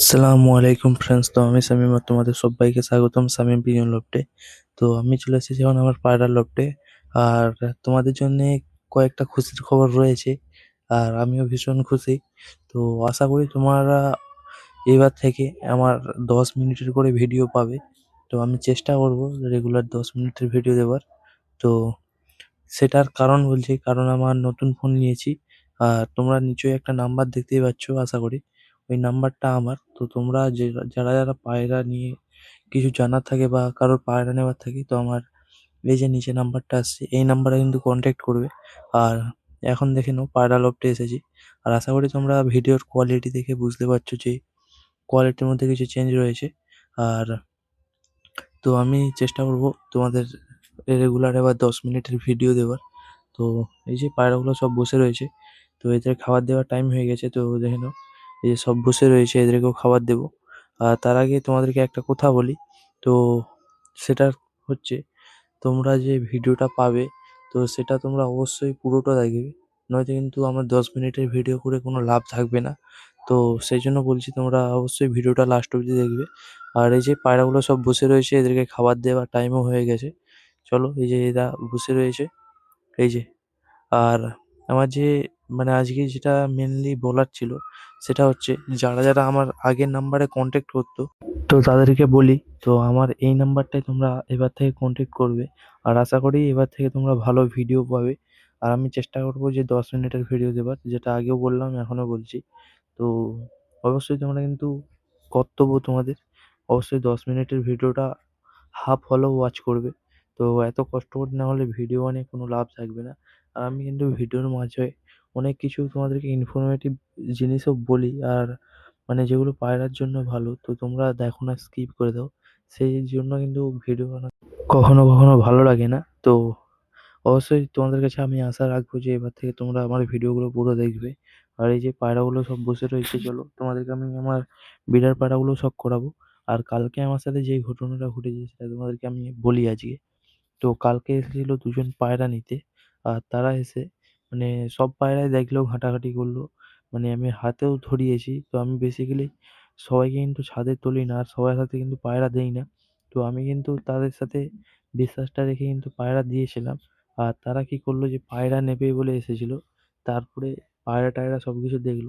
আসসালামু আলাইকুম ফ্রেন্ডস তো আমি শামীম আর তোমাদের সবাইকে স্বাগতম শামীম পিজন লফটে। তো আমি চলে এসেছি এখন আমার পায়রার লফটে। আর তোমাদের জন্য কয়েকটা খুশির খবর রয়েছে, আর আমিও ভীষণ খুশি। তো আশা করি তোমরা এবার থেকে আমার দশ মিনিটের করে ভিডিও পাবে। তো আমি চেষ্টা করব রেগুলার দশ মিনিটের ভিডিও দেওয়ার তো সেটার কারণ বলছি, কারণ আমার নতুন ফোন নিয়েছি। আর তোমরা নিশ্চয়ই একটা নাম্বার দেখতেই পাচ্ছ, আশা করি। ওই নাম্বারটা আমার। তো তোমরা যে, যারা যারা পায়রা নিয়ে কিছু জানার থাকে বা কারোর পায়রা নেওয়ার থাকে, তো আমার এই যে নিচে নাম্বারটা আসছে, এই নাম্বারে কিন্তু কন্ট্যাক্ট করবে। আর এখন দেখে নাও, পায়রা লফটে এসেছি। আর আশা করি তোমরা ভিডিওর কোয়ালিটি দেখে বুঝতে পারছ যে কোয়ালিটির মধ্যে কিছু চেঞ্জ রয়েছে। আর তো আমি চেষ্টা করব তোমাদের রেগুলার এবার দশ মিনিটের ভিডিও দেওয়ার। তো এই যে পায়রাগুলো সব বসে রয়েছে, তো এদের খাবার দেওয়ার টাইম হয়ে গেছে। তো দেখে নাও এই যে সব বসে রয়েছে, এদেরকেও খাবার দেবো। আর তার আগে তোমাদেরকে একটা কথা বলি, তো সেটা হচ্ছে তোমরা যে ভিডিওটা পাবে, তো সেটা তোমরা অবশ্যই পুরোটা দেখবে। নয়তো কিন্তু আমার দশ মিনিটের ভিডিও করে কোনো লাভ থাকবে না। তো সেই জন্য বলছি তোমরা অবশ্যই ভিডিওটা লাস্ট অবধি দেখবে। আর এই যে পায়রাগুলো সব বসে রয়েছে, এদেরকে খাবার দেওয়ার টাইমও হয়ে গেছে। চলো এই যে এরা বসে রয়েছে, এই যে। আর আমার যে মানে আজকে যেটা মেনলি বলার ছিল, সেটা হচ্ছে যারা যারা আমার আগের নাম্বারে কন্ট্যাক্ট করতো, তো তাদেরকে বলি, তো আমার এই নাম্বারটাই তোমরা এবার থেকে কন্ট্যাক্ট করবে। আর আশা করি এবার থেকে তোমরা ভালো ভিডিও পাবে। আর আমি চেষ্টা করব যে দশ মিনিটের ভিডিও দেবার, যেটা আগেও বললাম, এখনও বলছি। তো অবশ্যই তোমরা কিন্তু কর্তব্য তোমাদের। অবশ্যই দশ মিনিটের ভিডিওটা হাফ হলেও ওয়াচ করবে। তো এত কষ্ট করে না হলে ভিডিও বানিয়ে কোনো লাভ থাকবে না। আর আমি কিন্তু ভিডিওর মাঝে অনেক কিছু তোমাদেরকে ইনফরমেটিভ জিনিসও বলি আর মানে যেগুলো পায়রার জন্য ভালো, তো তোমরা দেখো না স্কিপ করে দাও। সেই জন্য কিন্তু ভিডিও কখনো কখনো ভালো লাগে না। তো অবশ্যই তোমাদের কাছে আমি আশা রাখব যে এবার থেকে তোমরা আমার ভিডিওগুলো পুরো দেখবে। আর এই যে পায়রাগুলো সব বসে রয়েছে, চলো তোমাদেরকে আমি আমার বিড়ার পায়রাগুলো সব করাবো। আর কালকে আমার সাথে যেই ঘটনাটা ঘটেছে, সেটা তোমাদেরকে আমি বলি আজকে। তো কালকে এসেছিল দুজন পায়রা নিতে। আর তারা এসে মানে সব পায়রাই দেখল, ঘাঁটাঘাঁটি করল। মানে আমি হাতেও ধরিয়েছি। তো আমি বেসিক্যালি সবাইকে কিন্তু ছাদে তুলি না, আর সবার হাতে কিন্তু পায়রা দেই না। তো আমি কিন্তু তাদের সাথে বিশ্বাসটা রেখে কিন্তু পায়রা দিয়েছিলাম। আর তারা কি করল যে, পায়রা নেবে বলে এসেছিল। তারপরে পায়রা টায়রা সব কিছু দেখল।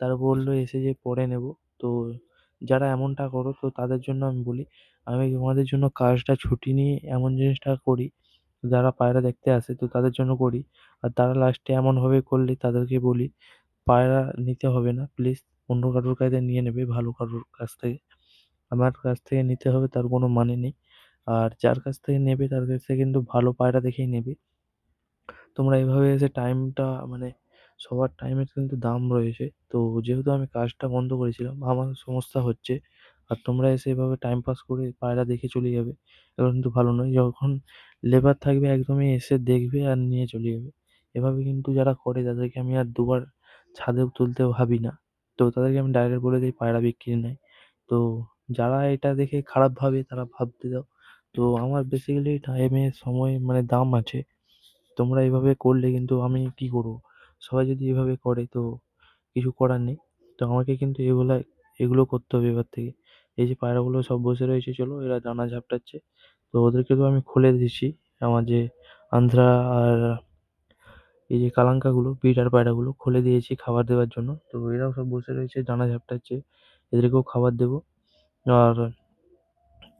তারপর বলল এসে যে, পরে নেব। তো যারা এমনটা করো, তো তাদের জন্য আমি বলি, আমি তোমাদের জন্য কাজটা ছুটি নিয়ে এমন জিনিসটা করি যারা পায়রা দেখতে আসে তো তাদের জন্য করি। আর তারা লাস্টে এমনভাবে করলে তাদেরকে বলি, পায়রা নিতে হবে না প্লিজ অন্য কারোর কাছে নিয়ে নেবে, ভালো কারোর কাছ থেকে। আমার কাছ থেকে নিতে হবে, তার কোনো মানে নেই। আর যার কাছ থেকে নেবে, তার কাছ থেকে কিন্তু ভালো পায়রা দেখেই নেবে। তোমরা এভাবে এসে টাইমটা মানে সবার টাইমের কিন্তু দাম রয়েছে। তো যেহেতু আমি কাজটা বন্ধ করেছিলাম, আমার সমস্যা হচ্ছে। আর তোমরা এসে এভাবে টাইম পাস করে পায়রা দেখে চলে যাবে। এগুলো কিন্তু ভালো নয়। যখন লেবার থাকবে, একদমই এসে দেখবে আর নিয়ে চলে যাবে। এভাবে কিন্তু যারা করে তাদেরকে আমি আর দুবার ছাদেও তুলতে ভাবি না। তো তাদেরকে আমি ডাইরেক্ট বলে দিই, পায়রা বিক্রি নাই। তো যারা এটা দেখে খারাপ ভাবে, তারা ভাবতে দাও। তো আমার বেসিক্যালি টাইমে সময় মানে দাম আছে। তোমরা এভাবে করলে কিন্তু আমি কী করব? সবাই যদি এভাবে করে, তো কিছু করার নেই। তো আমাকে কিন্তু এগুলা, এগুলো করতে হবে এবার থেকে। এই যে পায়রাগুলো সব বসে রয়েছে, চলো এরা দানা ঝাপটাচ্ছে। তো ওদেরকে তো আমি খুলে দিচ্ছি আমার যে আন্ধ্রা আর এই যে কালাঙ্কাগুলো বিটার পায়রাগুলো খুলে দিয়েছি খাবার দেওয়ার জন্য। তো এরাও সব বসে রয়েছে দানা ঝাপটাচ্ছে, এদেরকেও খাবার দেবো। আর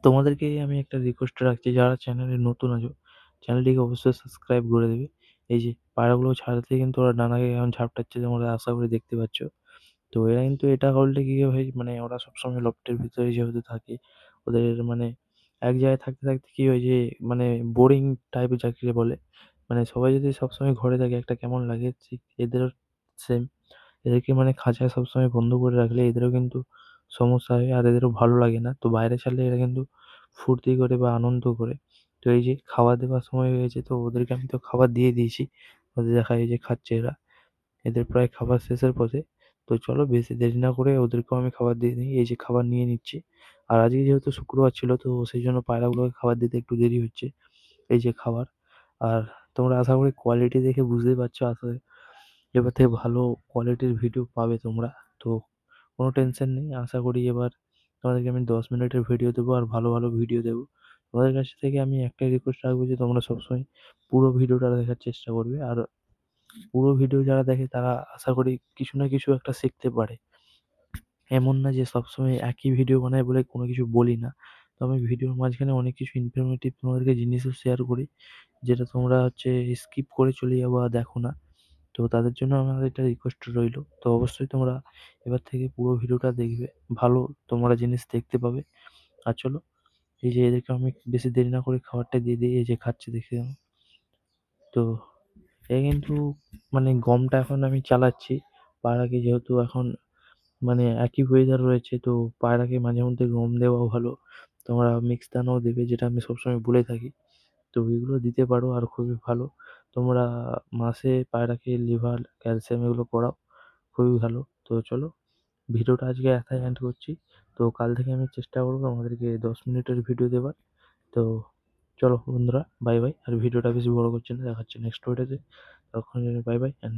তোমাদেরকে আমি একটা রিকোয়েস্ট রাখছি, যারা চ্যানেলে নতুন আছো চ্যানেলটিকে অবশ্যই সাবস্ক্রাইব করে দেবে। এই যে পায়রাগুলো ছাড়াতে কিন্তু ওরা ডানাকে এখন ঝাপটাচ্ছে, তোমরা আশা করি দেখতে পাচ্ছ। তো এরা কিন্তু এটা করলে কী হয় মানে ওরা সবসময় লফটের ভিতরে যেহেতু থাকে, ওদের মানে এক জায়গায় থাকতে থাকতে কী হয় যে মানে বোরিং টাইপের যাকে বলে? মানে সবাই যদি সবসময় ঘরে থাকে, একটা কেমন লাগে? এদেরও সেম এদেরকে মানে খাঁচায় সবসময় বন্ধ করে রাখলে এদেরও কিন্তু সমস্যা হয়, আর এদেরও ভালো লাগে না। তো বাইরে ছাড়লে এরা কিন্তু ফুর্তি করে বা আনন্দ করে। তো এই যে খাবার দেওয়ার সময় হয়েছে, তো ওদেরকে আমি তো খাবার দিয়ে দিয়েছি। ওদের দেখা এই যে খাচ্ছে এরা। এদের প্রায় খাবার শেষের পথে তো চলো বেশি দেরি না করে ওদেরকেও আমি খাবার দিয়ে দিই। এই যে খাবার নিয়ে নিচ্ছি। আর আজকে যেহেতু শুক্রবার ছিল, তো সেই জন্য পায়রাগুলোকে খাবার দিতে একটু দেরি হচ্ছে, এই যে খাবার। আর তোমরা আশা করি কোয়ালিটি দেখে বুঝতেই পারছ আসলে এবার থেকে ভালো কোয়ালিটির ভিডিও পাবে তোমরা। তো কোনো টেনশন নেই, আশা করি এবার তোমাদেরকে আমি দশ মিনিটের ভিডিও দেবো আর ভালো ভালো ভিডিও দেবো। তোমাদের কাছ থেকে আমি একটাই রিকোয়েস্ট রাখব যে তোমরা সবসময় পুরো ভিডিওটা দেখার চেষ্টা করবে। আর পুরো ভিডিও যারা দেখে তারা আশা করি কিছু না কিছু একটা শিখতে পারে। এমন না যে সবসময় একই ভিডিও বানাই বলে কোনো কিছু বলি না। তো আমি ভিডিওর মাঝখানে অনেক কিছু ইনফরমেটিভ তোমাদেরকে জিনিসও শেয়ার করি, যেটা তোমরা হচ্ছে স্কিপ করে চলে যাও বা দেখো না। তো তাদের জন্য আমার একটা রিকোয়েস্ট রইল। তো অবশ্যই তোমরা এবার থেকে পুরো ভিডিওটা দেখবে, ভালো তোমরা জিনিস দেখতে পাবে। আর চলো, এই যে এদেরকে আমি বেশি দেরি না করে খাবারটা দিয়ে দিই, এই যে খাচ্ছে দেখে তো এ কিন্তু মানে গমটা এখন আমি চালাচ্ছি। পায়রাকে যেহেতু এখন মানে একই ওয়েদার রয়েছে, তো পায়রাকে মাঝে মধ্যে গম দেওয়াও ভালো। তোমরা মিক্স দানাও দেবে, যেটা আমি সবসময় বলে থাকি। তো এগুলো দিতে পারো আর খুবই ভালো। তোমরা মাসে পায়রাকে লিভার ক্যালসিয়াম এগুলো করাও, খুবই ভালো। তো চলো, ভিডিওটা আজকে একাই এন্ড করছি। তো কাল থেকে আমি চেষ্টা করব আমাদেরকে দশ মিনিটের ভিডিও দেওয়ার তো চলো বন্ধুরা বাই বাই আর ভিডিওটা বেশি বড় করছি না, দেখাচ্ছি নেক্সট ভিডিওতে তখন বাই বাই অ্যান্ড